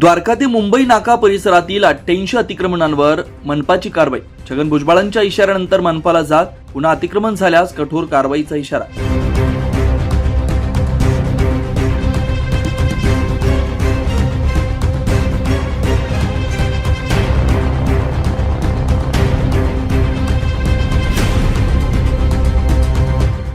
द्वारका ते मुंबई नाका परिसरातील अठ्ठ्याऐंशी अतिक्रमणांवर मनपाची कारवाई. छगन भुजबळांच्या इशाऱ्यानंतर मनपाला जात पुन्हा अतिक्रमण झाल्यास कठोर कारवाईचा इशारा.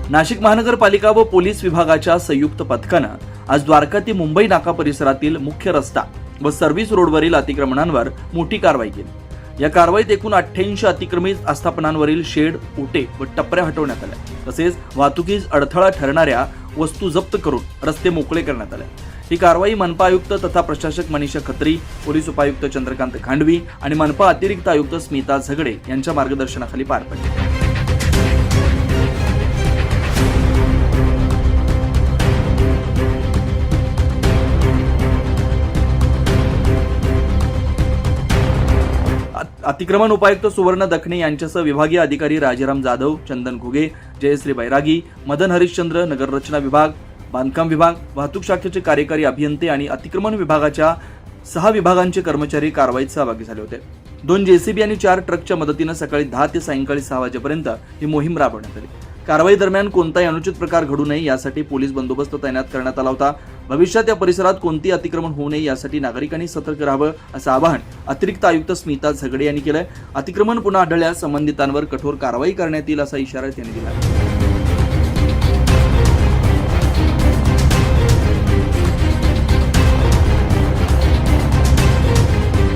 नाशिक महानगरपालिका व पोलीस विभागाच्या संयुक्त पथकानं आज द्वारका ते मुंबई नाका परिसरातील मुख्य रस्ता व सर्व्हिस रोडवरील अतिक्रमणांवर मोठी कारवाई केली. या कारवाईत एकूण अठ्ठ्याऐंशी अतिक्रमित आस्थापनांवरील शेड ओटे व टपऱ्या हटवण्यात आल्या. तसेच वाहतुकीस अडथळा ठरणाऱ्या वस्तू जप्त करून रस्ते मोकळे करण्यात आले. ही कारवाई मनपा आयुक्त तथा प्रशासक मनीषा खत्री पोलीस उपायुक्त चंद्रकांत खांडवी आणि मनपा अतिरिक्त आयुक्त स्मिता झगडे यांच्या मार्गदर्शनाखाली पार पडली. अतिक्रमण उपायुक्त सुवर्ण दखणे यांच्यासह विभागीय अधिकारी राजाराम जाधव चंदन घुगे जयश्री बैरागी मदन हरिश्चंद्र नगररचना विभाग बांधकाम विभाग वाहतूक शाखेचे कार्यकारी अभियंते आणि अतिक्रमण विभागाच्या सहा विभागांचे कर्मचारी कारवाईत सहभागी झाले होते. दोन जेसीबी आणि चार ट्रकच्या मदतीनं सकाळी दहा ते सायंकाळी सहा वाजेपर्यंत ही मोहीम राबवण्यात आली. कारवाई दरम्यान कोणताही अनुचित प्रकार घडू नये यासाठी पोलीस बंदोबस्त तैनात करण्यात आला होता. भविष्यात या परिसरात कोणती अतिक्रमण होऊ नये यासाठी नागरिकांनी सतर्क राहावं असं आवाहन अतिरिक्त आयुक्त स्मिता झगडे यांनी केलंय. अतिक्रमण पुन्हा आढळल्यास संबंधितांवर कठोर कारवाई करण्यात येईल असा इशारा त्यांनी दिला.